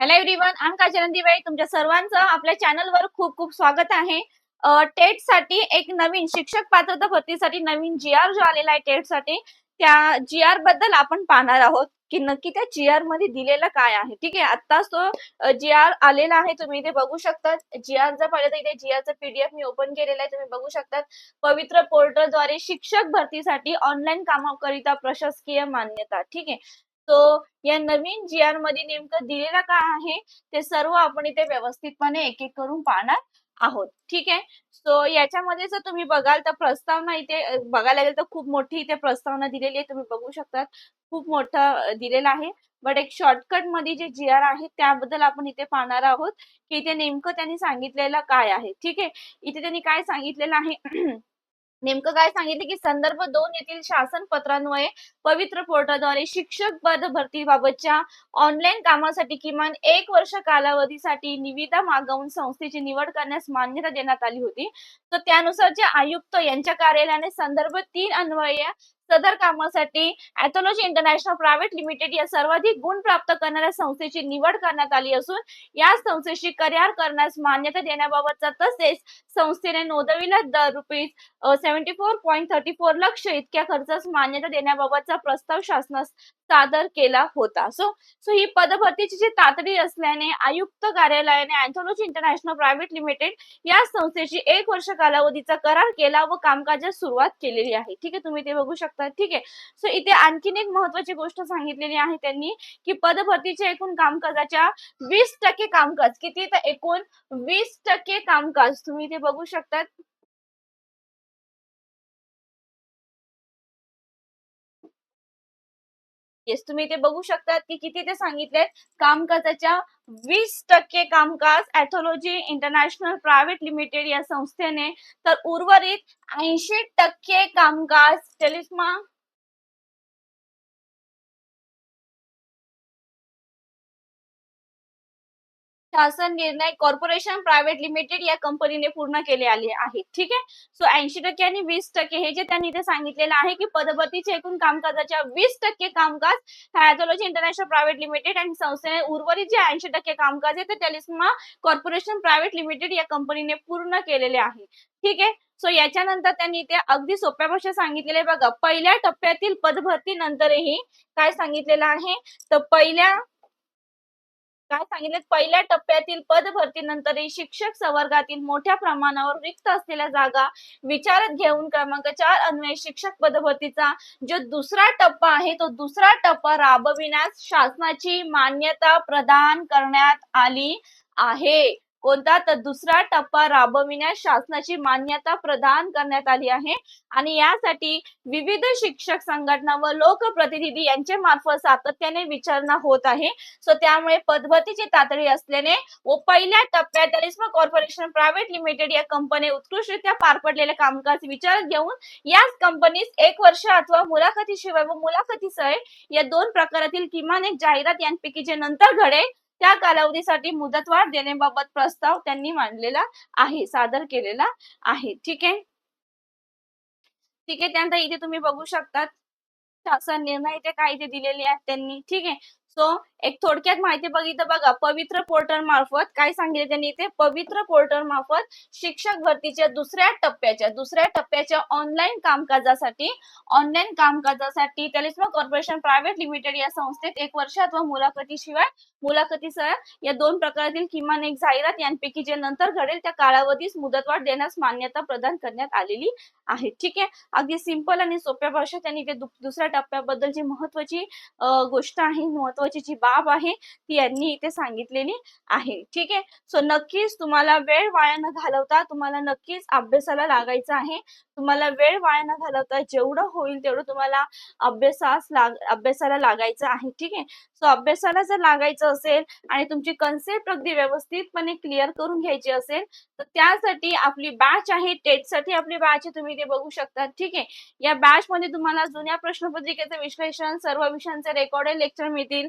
Hello everyone आम काजनंदीबाई तुमच्या सर्वांचं आपल्या चॅनलवर खूप खूप स्वागत आहे. टेटसाठी एक नवीन शिक्षक पात्रता भरतीसाठी नवीन जी आर जो आलेला आहे टेटसाठी त्या जी आरबद्दल आपण पाहणार आहोत. की नक्की त्या जी आरमध्ये दिलेलं काय आहे. ठीक आहे आत्ताच तो जी आर आलेला आहे तुम्ही इथे बघू शकता जी आर जर पाहिलं तर इथे जी आरचं पीडीएफ मी ओपन केलेलं आहे तुम्ही बघू शकता पवित्र पोर्टलद्वारे शिक्षक भरतीसाठी ऑनलाईन कामाकरिता प्रशासकीय मान्यता. ठीक आहे तो या नवीन जी आरमध्ये नेमकं दिलेलं काय आहे ते सर्व आपण इथे व्यवस्थितपणे एक एक करून पाहणार आहोत. ठीक आहे? सो याच्यामध्ये जर तुम्ही बघाल तर प्रस्तावना इथे बघायला गेलं तर खूप मोठी इथे प्रस्तावना दिलेली आहे. तुम्ही बघू शकता खूप मोठं दिलेलं आहे. बट एक शॉर्टकटमध्ये जे जी आर आहे त्याबद्दल आपण इथे पाहणार आहोत की इथे नेमकं त्यांनी सांगितलेलं काय आहे. ठीक आहे? इथे त्यांनी काय सांगितलेलं आहे? नेमकं काय सांगितले की संदर्भ दोन येथील शासन पत्रान्वये पवित्र पोर्टलद्वारे शिक्षक पद भरतीबाबतच्या ऑनलाईन कामासाठी किमान एक वर्ष कालावधीसाठी निविदा मागवून संस्थेची निवड करण्यास मान्यता देण्यात आली होती. तर त्यानुसार जे आयुक्त यांच्या कार्यालयाने संदर्भ तीन अन्वये सदर कामासाठी अॅथोलॉजी इंटरनॅशनल प्रायव्हेट लिमिटेड या सर्वाधिक गुण प्राप्त करणाऱ्या संस्थेची निवड करण्यात आली असून या संस्थेशी करार करण्यास मान्यता देण्याबाबतचा तसेच संस्थेने नोंदविला दर rupees seventy four point thirty four lakh इतक्या खर्चास मान्यता देण्याबाबतचा प्रस्ताव शासनास सादर केला होता. सो सो ही पदभरतीची जी तातडी असल्याने आयुक्त कार्यालयाने अँथोलॉजी इंटरनॅशनल प्रायव्हेट लिमिटेड या संस्थेची एक वर्ष कालावधीचा करार केला व कामकाजास सुरुवात केलेली आहे. ठीक आहे तुम्ही ते बघू शकता. ठीक आहे. सो इथे आणखीन एक महत्वाची गोष्ट सांगितलेली आहे त्यांनी की पदभरतीच्या एकूण कामकाजाच्या वीस टक्के कामकाज किती? तर एकूण वीस टक्के कामकाज तुम्ही इथे बघू शकतात. येस तुम्ही इथे बघू शकतात की किती ते सांगितले कामकाजाच्या वीस टक्के कामकाज ॲथॉलॉजी इंटरनॅशनल प्रायव्हेट लिमिटेड या संस्थेने. तर उर्वरित ऐंशी टक्के कामकाज टेलिस्मा शासन निर्णय कॉर्पोरेशन प्रायव्हेट लिमिटेड या कंपनीने पूर्ण केले आले आहे ठीक आहे? सो ऐंशी टक्के आणि वीस टक्के हे जे त्यांनी इथे सांगितलेलं आहे की पदभरतीच्या एकूण कामकाजाच्या वीस टक्के कामकाज हॅथॉलॉजी इंटरनॅशनल प्रायव्हेट लिमिटेड आणि संस्थेने उर्वरित जे ऐंशी टक्के कामकाज आहे ते टेलिस्मा कॉर्पोरेशन प्रायव्हेट लिमिटेड या कंपनीने पूर्ण केलेले आहे. ठीक आहे? सो याच्यानंतर त्यांनी ते अगदी सोप्या भाषेत सांगितलेले बघा पहिल्या टप्प्यातील पदभरती नंतरही काय सांगितलेलं आहे? तर पहिल्या काय सांगितले? पहिल्या टप्प्यातील पदभरतीनंतरही शिक्षक संवर्गातील मोठ्या प्रमाणावर रिक्त असलेल्या जागा विचारात घेऊन क्रमांक चार अन्वये शिक्षक पदभरतीचा जो दुसरा टप्पा आहे तो दुसरा टप्पा राबविण्यास शासनाची मान्यता प्रदान करण्यात आली आहे. कोणता? तर दुसरा टप्पा राबविण्यास शासनाची मान्यता प्रदान करण्यात आली आहे. आणि यासाठी विविध शिक्षक संघटना व लोकप्रतिनिधी यांच्या मार्फत सातत्याने विचारणा होत आहे. सो त्यामुळे पदभरतीची तातडी असल्याने व पहिल्या टप्प्यात तरिस्मा कॉर्पोरेशन प्रायव्हेट लिमिटेड या कंपनी उत्कृष्टरित्या पार पडलेले कामकाज विचारात घेऊन याच कंपनीस एक वर्ष अथवा मुलाखतीशिवाय व मुलाखतीसह या दोन प्रकारातील किमान एक जाहिरात यांपैकी जे नंतर घडेल त्या कालावधीसाठी मुदतवाढ देण्याबाबत प्रस्ताव त्यांनी मांडलेला आहे सादर केलेला आहे. ठीक आहे? ठीक आहे त्यानंतर इथे तुम्ही बघू शकतात. शासन निर्णय ते काय इथे दिलेले आहेत त्यांनी. ठीक आहे? सो एक थोडक्यात माहिती बघितलं बघा पवित्र पोर्टल मार्फत काय सांगितले त्यांनी इथे? पवित्र पोर्टल मार्फत शिक्षक भरतीच्या दुसऱ्या टप्प्याच्या दुसऱ्या टप्प्याच्या ऑनलाईन कामकाजासाठी ऑनलाईन कामकाजासाठी टेलिस्मा कॉर्पोरेशन प्रायव्हेट लिमिटेड या संस्थेत एक वर्ष अथवा मुलाखतीशिवाय मुलाखतीसह या दोन प्रकारातील किमान एक जाहिरात यांपैकी जे नंतर घडेल त्या कालावधीस मुदतवाढ देण्यास मान्यता प्रदान करण्यात आलेली आहे. ठीक आहे? अगदी सिंपल आणि सोप्या भाषेत त्यांनी ते दुसऱ्या टप्प्याबद्दल जी महत्वाची गोष्ट आहे महत्वाची जी बाब आहे ती यांनी इथे सांगितलेली आहे. ठीक आहे? सो नक्कीच तुम्हाला वेळ वाया न घालवता तुम्हाला नक्कीच अभ्यासाला लागायचं आहे. तुम्हाला वेळ वाया न घालवता जेवढं होईल तेवढं तुम्हाला अभ्यासास लाग अभ्यासाला लागायचं आहे. ठीक आहे? सो अभ्यासाला जर लागायचं असेल आणि तुमची कन्सेप्ट अगदी व्यवस्थितपणे क्लिअर करून घ्यायची असेल तर त्यासाठी आपली बॅच आहे टेटसाठी आपली बॅच आहे तुम्ही ते बघू शकता. ठीक आहे? या बॅच मध्ये तुम्हाला जुन्या प्रश्नपत्रिकेचं विश्लेषण सर्व विषयांचे रेकॉर्डेड लेक्चर मिळतील.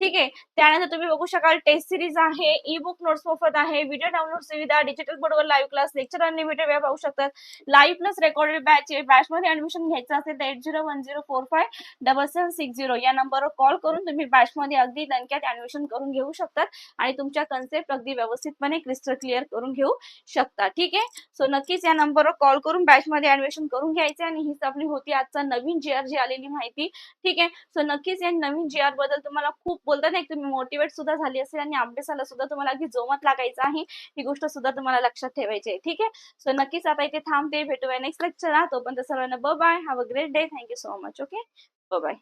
ठीक आहे. त्यानंतर तुम्ही बघू शकाल टेस्ट सिरीज आहे ई बुक नोट्स मोफत आहे व्हिडिओ डाउनलोड सुविधा डिजिटल बोर्डवर लाईव्ह क्लास लेक्चर अनलिमिटेड वेळ पाहू शकतात. लाईव्ह प्लस रेकॉर्डेड बॅच आहे. बॅच मध्ये ऍडमिशन घ्यायचं असेल तर eight zero one zero four five double seven six zero या नंबरवर कॉल करून तुम्ही बॅच मध्ये अगदी दणक्यात ऍडमिशन करून घेऊ शकतात आणि तुमच्या कन्सेप्ट अगदी व्यवस्थितपणे क्रिस्टल क्लिअर करून घेऊ शकता ठीक आहे? सो नक्कीच या नंबरवर कॉल करून बॅच मध्ये ऍडमिशन करून घ्यायचे आणि हीच आपली होती आजचा नवीन जी आर जी आलेली माहिती. ठीक आहे? सो नक्कीच या नवीन जी आरबद्दल तुम्हाला खूप बोलता ना तुम्ही मोटिवेट सुद्धा झाली असेल आणि अभ्यासाला सुद्धा तुम्हाला अगदी जोमत लागायचं आहे ही गोष्ट सुद्धा तुम्हाला लक्षात ठेवायची आहे. ठीक आहे? सो नक्कीच आता इथे थांबते भेटूया नेक्स्ट लेक्चर राहतो पण सर्वांना ब bye have a great day thank you so much okay ब बाय